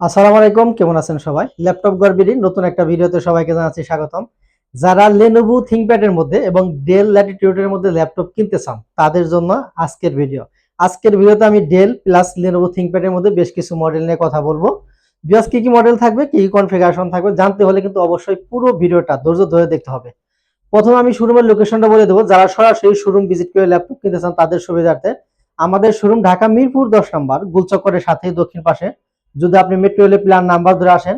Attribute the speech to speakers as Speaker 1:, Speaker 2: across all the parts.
Speaker 1: আসসালামু আলাইকুম, কেমন আছেন সবাই? ল্যাপটপ গর্বিডির নতুন একটা ভিডিওতে সবাইকে জানাচ্ছি স্বাগতম। যারা লেনোভো থিংকপ্যাডের মধ্যে এবং ডেল ল্যাটিটিউডের মধ্যে ল্যাপটপ কিনতে চান, তাদের জন্য আজকের ভিডিও। আজকের ভিডিওতে আমি ডেল প্লাস লেনোভো থিংকপ্যাডের মধ্যে বেশ কিছু মডেল নিয়ে কথা বলব। বিকজ কি কি মডেল থাকবে, কি কি কনফিগারেশন থাকবে, জানতে হলে কিন্তু অবশ্যই পুরো ভিডিওটা ধৈর্য ধরে দেখতে হবে। প্রথমে আমি শোরুমের লোকেশনটা বলে দেবো। যারা সরাসরি শোরুম ভিজিট করে ল্যাপটপ কিনতে চান, তাদের সুবিধার্থে আমাদের শোরুম ঢাকা মিরপুর দশ নম্বর, গুলচক্করের সাথেই দক্ষিণ পাশে যদি আপনি মেট্রো রেলের প্লেয়ার নাম্বার ধরে আসেন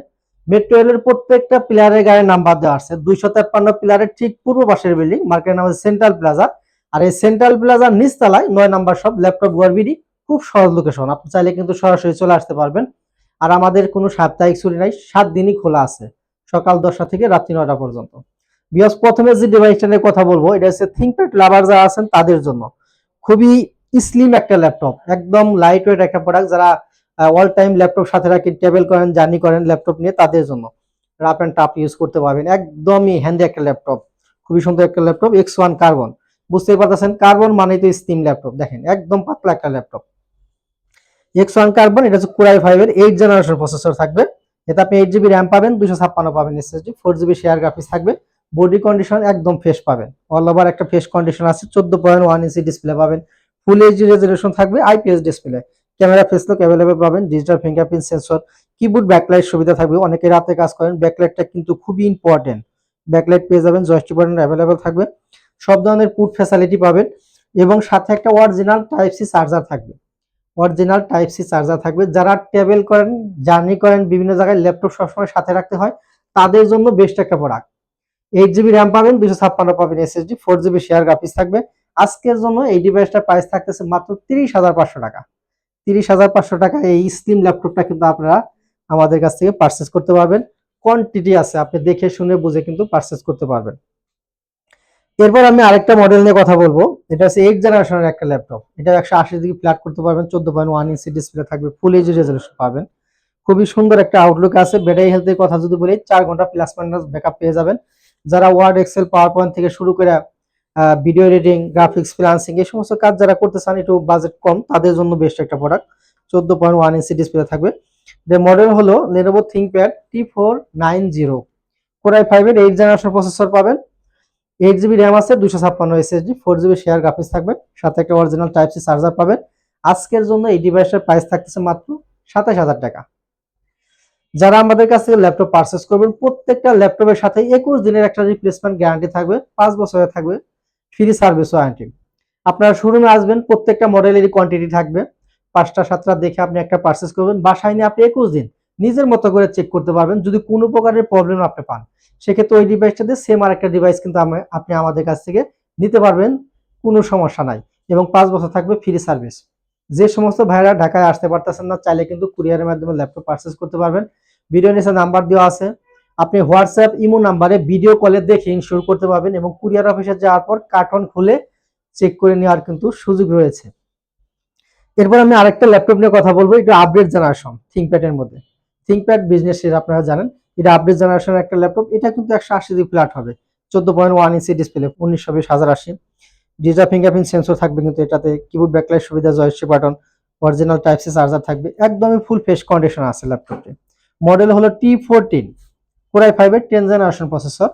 Speaker 1: মেট্রো রেলের প্রত্যেকটা প্লেয়ারের গায়ে নাম্বার দেওয়া আছে। দুইশো তেপ্পান্ন প্লেয়ারের ঠিক পূর্ব পাশের বিল্ডিং মার্কেট নাম হচ্ছে সেন্ট্রাল প্লাজা আর এই সেন্ট্রাল প্লাজার নিচতলায় নয় নাম্বার সব ল্যাপটপ গড়বিডি খুব সহজ লোকেশন আপনি চাইলে কিন্তু সরাসরি চলে আসতে পারবেন। আর আমাদের কোনো সাপ্তাহিক ছুটি নাই, সাত দিনই খোলা আছে, সকাল দশটা থেকে রাত্রি নয়টা পর্যন্ত। বিকজ প্রথমে যে ডিভাইসটা নিয়ে কথা বলব, এটা হচ্ছে থিঙ্কপ্যাড লাভার যারা আছেন তাদের জন্য। খুবই স্লিম একটা ল্যাপটপ একদম লাইট ওয়েট একটা প্রোডাক্ট যারা অল টাইম ল্যাপটপ সাথে রাখি ট্রাভেল করেন জার্নি করেন ল্যাপটপ নিয়ে তাদের জন্য। রাফ অ্যান্ড টাফ ইউজ করতে পারবেন। একদমই হ্যান্ডি একটা ল্যাপটপ খুবই সুন্দর একটা ল্যাপটপ এক্স ওয়ান কার্বন বুঝতেই পারতেছেন কার্বন মানেই তো স্টিম ল্যাপটপ দেখেন, একদম পাতলা একটা ল্যাপটপ এক্স ওয়ান কার্বন এটা হচ্ছে কুরাই ফাইভের এইট জেনারেশন প্রসেসর থাকবে। এতে আপনি এইট জিবি র্যাম পাবেন দুশো ছাপ্পান্ন পাবেন SSD four GB share graphics থাকবে। বডি কন্ডিশন একদম ফ্রেশ পাবেন। অল ওভার একটা ফ্রেশ কন্ডিশন আছে, চোদ্দ পয়েন্ট ওয়ান ইঞ্চি ডিসপ্লে পাবেন। ফুল এইচডি রেজলিউশন থাকবে IPS display camera face lock available পাবেন digital fingerprint sensor keyboard backlight সুবিধা থাকবে। অনেকে রাতে কাজ করেন ব্যাকলাইটটা কিন্তু খুবই ইম্পর্টেন্ট ব্যাকলাইট পেয়ে যাবেন জয়স্টিক বাটন অ্যাভেলেবল থাকবে। সব ধরনের পুট ফ্যাসিলিটি পাবেন এবং সাথে একটা অরিজিনাল টাইপ সি চার্জার থাকবে। অরিজিনাল টাইপ সি চার্জার থাকবে। যারা ট্রাভেল করেন জার্নি করেন, বিভিন্ন জায়গায় ল্যাপটপ সবসময় সাথে রাখতে হয়, তাদের জন্য বেস্ট একটা প্রোডাক্ট এইট জিবি র্যাম পাবেন দুশো ছাপ্পান্ন পাবেন SSD four GB share graphics থাকবে। আজকের জন্য এই ডিভাইসটার প্রাইস থাকতেছে মাত্র তিরিশ হাজার পাঁচশো টাকা। তিরিশ হাজার পাঁচশো টাকা এই স্লিম ল্যাপটপটা কিন্তু আপনারা আমাদের কাছ থেকে পারচেস করতে পারবেন। কোয়ান্টিটি আছে, আপনি দেখে শুনে বুঝে কিন্তু পারচেস করতে পারবেন। এরপর আমি আরেকটা মডেল নিয়ে কথা বলব। এটা হচ্ছে এইট জেনারেশনের একটা ল্যাপটপ এটা একশো আশি দিকে ফ্ল্যাট করতে পারবেন, চোদ্দ পয়েন্ট ওয়ান ইঞ্চি ডিসপ্লে থাকবে ফুল এইচ রেজলিউশন পাবেন। খুবই সুন্দর একটা আউটলুক আছে। ব্যাটারি হেলথের কথা যদি বলি, চার ঘণ্টা প্লাস মাইনাস ব্যাকআপ পেয়ে যাবেন। যারা ওয়ার্ড এক্সেল পাওয়ার পয়েন্ট থেকে শুরু করে ভিডিও এডিটিং গ্রাফিক্স ফ্রিলান্সিং এই সমস্ত কাজ যারা করতে চান, একটু বাজেট কম, তাদের জন্য বেস্ট একটা প্রোডাক্ট চোদ্দ পয়েন্ট ওয়ান ইঞ্চি ডিসপ্লে থাকবে। যে মডেল হলো Lenovo ThinkPad T four nine zero core i ফাইভের এইট জেনারেশন প্রসেসর পাবেন। এইট জিবি র্যাম আছে দুশো ছাপ্পান্ন SSD four GB share graphics থাকবে। সাথে একটা অরিজিনাল টাইপ সি চার্জার পাবেন। আজকের জন্য এই ডিভাইসের প্রাইস থাকতেছে মাত্র সাতাশ হাজার টাকা। যারা আমাদের কাছ থেকে ল্যাপটপ পারচেস করবেন, প্রত্যেকটা ল্যাপটপের সাথে একুশ দিনের একটা রিপ্লেসমেন্ট গ্যারান্টি থাকবে, পাঁচ বছরের থাকবে। Free service warranty. আপনারা শোরুমে আসবেন, প্রত্যেকটা মডেলেরই কোয়ান্টিটি থাকবে। পাঁচটা, সাতটা দেখে আপনি একটা পারচেস করবেন। বাসায় নিয়ে আপনি একুশ দিন নিজের মতো করে চেক করতে পারবেন। যদি কোনো প্রকারের প্রবলেম আপনি পান, সেক্ষেত্রে ওই ডিভাইসটাতে সেম আর একটা ডিভাইস কিন্তু আপনি আমাদের কাছ থেকে নিতে পারবেন। কোনো সমস্যা নাই। এবং পাঁচ বছর থাকবে ফ্রি সার্ভিস যে সমস্ত ভাইরা ঢাকায় আসতে পারতেছেন না, চাইলে কিন্তু কুরিয়ারের মাধ্যমে ল্যাপটপ পারচেস করতে পারবেন। ভিডিও নিচে নাম্বার দেওয়া আছে। আপনি হোয়াটসঅ্যাপ, ইমো নাম্বারে ভিডিও কলে দেখে ইনশিওর করতে পারবেন এবং কুরিয়ার অফিসে যাওয়ার পর কার্টন খুলে চেক করে নেওয়ার কিন্তু সুযোগ রয়েছে। এরপর আমি আরেকটা ল্যাপটপ নিয়ে কথা বলব, এটা আপডেট জেনারেশন থিঙ্কপ্যাডের মধ্যে। থিঙ্কপ্যাড বিজনেস আপনারা জানেন, এটা আপডেট জেনারেশনের একটা ল্যাপটপ এটা কিন্তু একশো আশি জি ফ্ল্যাট হবে, চোদ্দ পয়েন্ট ওয়ান ইঞ্চি ডিসপ্লে উনিশশো বিশ হাজার আশি। ডিজিটাল ফিঙ্গারপ্রিন্ট সেন্সর থাকবে কিন্তু এটাতে কিবোর্ড ব্যাকলাইট সুবিধা joystick button original type C charger থাকবে, একদমই ফুল ফ্রেশ কন্ডিশন আছে ল্যাপটপটি মডেল হলো টি ফোরটিন কোরাই ফাইভের টেন জেনারেশন প্রসেসর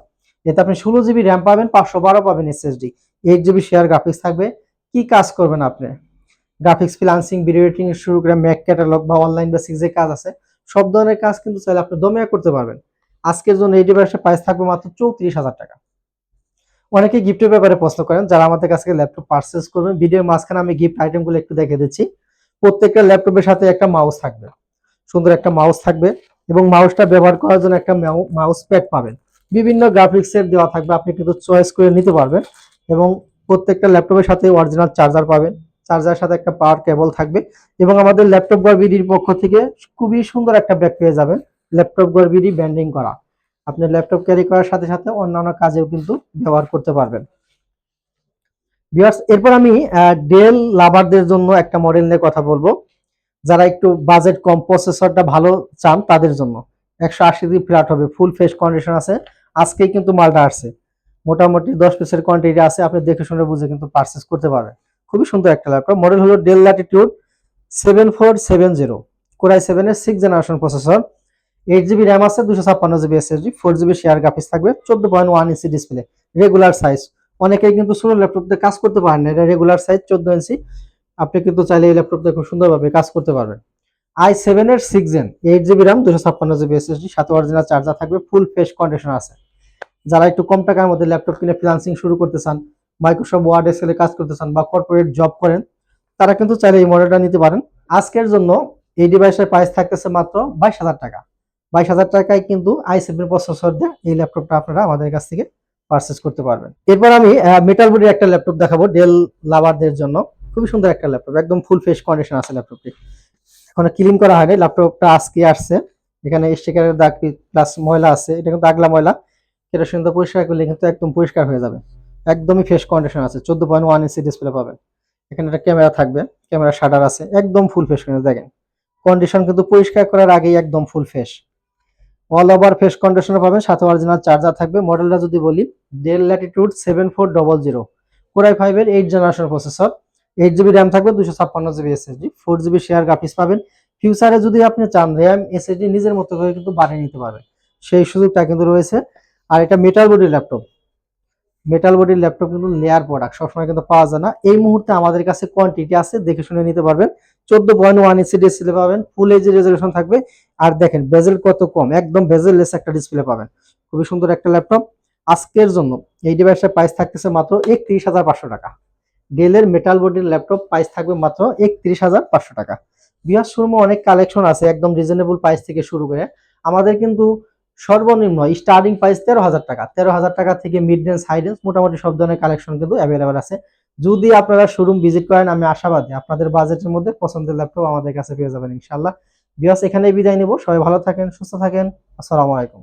Speaker 1: এতে আপনি ষোলো জিবি র্যাম পাবেন, পাঁচশো বারো পাবেন SSD eight GB share graphics থাকবে। কি কাজ করবেন আপনি? গ্রাফিক্স ফ্রিলান্সিং ভিডিও এডিটিং শুরু করে ম্যাক ক্যাটালগ বা অনলাইন বেসিক যে কাজ আছে, সব ধরনের কাজ কিন্তু চাইলে আপনি দমে করতে পারবেন। আজকের জন্য এই ডিভাইসের প্রাইস থাকবে মাত্র চৌত্রিশ হাজার টাকা। অনেকে গিফটের ব্যাপারে প্রশ্ন করেন, যারা আমাদের কাছ থেকে ল্যাপটপ পারচেস করবেন ভিডিওর মাঝখানে আমি গিফট আইটেমগুলো একটু দেখে দিচ্ছি। প্রত্যেকটা ল্যাপটপের সাথে একটা মাউস থাকবে। সুন্দর একটা মাউস থাকবে। এবং মাউসটা ব্যবহার করার জন্য একটা মাউস প্যাড পাবেন। বিভিন্ন গ্রাফিক্সের দেওয়া থাকবে, আপনি কিন্তু চয়েস করে নিতে পারবেন এবং প্রত্যেকটা ল্যাপটপের সাথে অরিজিনাল চার্জার পাবেন। চার্জারের সাথে একটা পাওয়ার কেবল থাকবে এবং আমাদের ল্যাপটপ গড় বিডির পক্ষ থেকে খুবই সুন্দর একটা ব্যাগ পেয়ে যাবেন, ল্যাপটপ গড় বিডি ব্যান্ডিং করা। আপনি ল্যাপটপ ক্যারি করার সাথে সাথে অন্যান্য কাজেও কিন্তু ব্যবহার করতে পারবেন। ভিউয়ার্স এরপর আমি ডেল লাভারদের জন্য একটা মডেল নিয়ে কথা বলব। যারা একটু বাজেট কম প্রসেসরটা ভালো চান তাদের জন্য। একশো আশি ফ্ল্যাট হবে ফুল ফ্রেশ কন্ডিশন আছে। আজকেই কিন্তু মালটা আসছে। মোটামুটি দশ পিসের কোয়ান্টিটি আছে, আপনি দেখে শুনে বুঝে কিন্তু পারচেস করতে পারবেন। খুবই সুন্দর একটা ল্যাপটপ মডেল হলো Dell Latitude seven four seven zero core i সেভেনের six generation processor eight GB RAM আছে দুশো ছাপ্পান্ন GB SSD four GB share graphics থাকবে, চোদ্দ point one inch display regular size অনেকেই কিন্তু ছোট ল্যাপটপ দিয়ে কাজ করতে পারেন এটা রেগুলার সাইজ চোদ্দ ইঞ্চি আপনি কিন্তু চাইলে এই ল্যাপটপ দিয়ে খুব সুন্দরভাবে কাজ করতে পারবেন। আই সেভেন এর six gen eight GB RAM দুশো ছাপ্পান্ন জিবি এসএসডি সাথে অরিজিনাল চার্জার থাকবে ফুল ফেস কন্ডিশন আছে। যারা একটু কম টাকার মধ্যে ল্যাপটপ কিনে ফ্রিলান্সিং শুরু করতে চান মাইক্রোসফট ওয়ার্ড এক্সেলে কাজ করতে চান বা কর্পোরেট জব করেন, তারা কিন্তু চাইলে এই মডেলটা নিতে পারেন। আজকের জন্য এই ডিভাইসের প্রাইস থাকতেছে মাত্র বাইশ হাজার টাকা। বাইশ হাজার টাকায় কিন্তু আই সেভেন প্রসেসর দিয়ে এই ল্যাপটপটা আপনারা আমাদের কাছ থেকে পারচেস করতে পারবেন। এরপর আমি মেটাল বডির একটা ল্যাপটপ দেখাবো ডেল লাভারদের জন্য। খুবই সুন্দর একটা ল্যাপটপ একদম ফুল ফেস কন্ডিশন আছে ল্যাপটপটি এখনও ক্লিন করা হয়নি ল্যাপটপটা আজকে আসছে। এখানে স্টিকারের দাগ প্লাস ময়লা আছে, এটা কিন্তু আগলা ময়লা। এটা সুন্দর পরিষ্কার করলে কিন্তু একদম পরিষ্কার হয়ে যাবে। একদমই ফ্রেশ কন্ডিশন আছে, চোদ্দ পয়েন্ট ওয়ান ইঞ্চি ডিসপ্লে পাবেন। এখানে একটা ক্যামেরা থাকবে ক্যামেরা শাটার আছে, একদম ফুল ফ্রেশ করে দেখেন। কন্ডিশন কিন্তু পরিষ্কার করার আগেই একদম full fresh all over fresh কন্ডিশনে পাবেন, সাথে অরিজিনাল চার্জার থাকবে। মডেলটা যদি বলি Dell Latitude seven four double zero core i ফাইভের eight generation processor eight GB RAM থাকবে দুশো ছাপ্পান্ন GB SSD four GB share graphics পাবেন। ফিউচারে যদি আপনি চান র্যাম এসএসডি নিজের মতো করে কিন্তু বাড়িয়ে নিতে পারবেন। সেই সুযোগটা কিন্তু রয়েছে। আর এটা মেটাল বডির ল্যাপটপ মেটাল বডির ল্যাপটপ কিন্তু লেয়ার প্রোডাক্ট সবসময় কিন্তু পাওয়া যায় না। এই মুহূর্তে আমাদের কাছে কোয়ান্টিটি আছে, দেখে শুনে নিতে পারবেন। চোদ্দ পয়েন্ট ওয়ান ইঞ্চি ডিসপ্লে পাবেন ফুল এইচ রেজলিউশন থাকবে। আর দেখেন বেজেল কত কম, একদম বেজেললেস একটা ডিসপ্লে পাবেন। খুবই সুন্দর একটা ল্যাপটপ আজকের জন্য এই ডিভাইসের প্রাইস থাকতেছে মাত্র একত্রিশ হাজার পাঁচশো টাকা। ডেলের মেটাল বডির ল্যাপটপ প্রাইস থাকবে মাত্র একত্রিশ হাজার পাঁচশো টাকা। বিহার শোরুমে অনেক কালেকশন আছে, একদম রিজনেবল প্রাইস থেকে শুরু করে। আমাদের কিন্তু সর্বনিম্ন স্টার্টিং প্রাইস তেরো হাজার টাকা। তেরো হাজার টাকা থেকে মিড রেঞ্জ হাই রেঞ্জ মোটামুটি সব ধরনের কালেকশন কিন্তু অ্যাভেলেবেল আছে। যদি আপনারা শোরুম ভিজিট করেন, আমি আশাবাদী আপনাদের বাজেটের মধ্যে পছন্দের ল্যাপটপ আমাদের কাছে পেয়ে যাবেন ইনশাল্লাহ বিয়াস এখানেই বিদায় নেব। সবাই ভালো থাকেন, সুস্থ থাকেন। আসসালামু আলাইকুম।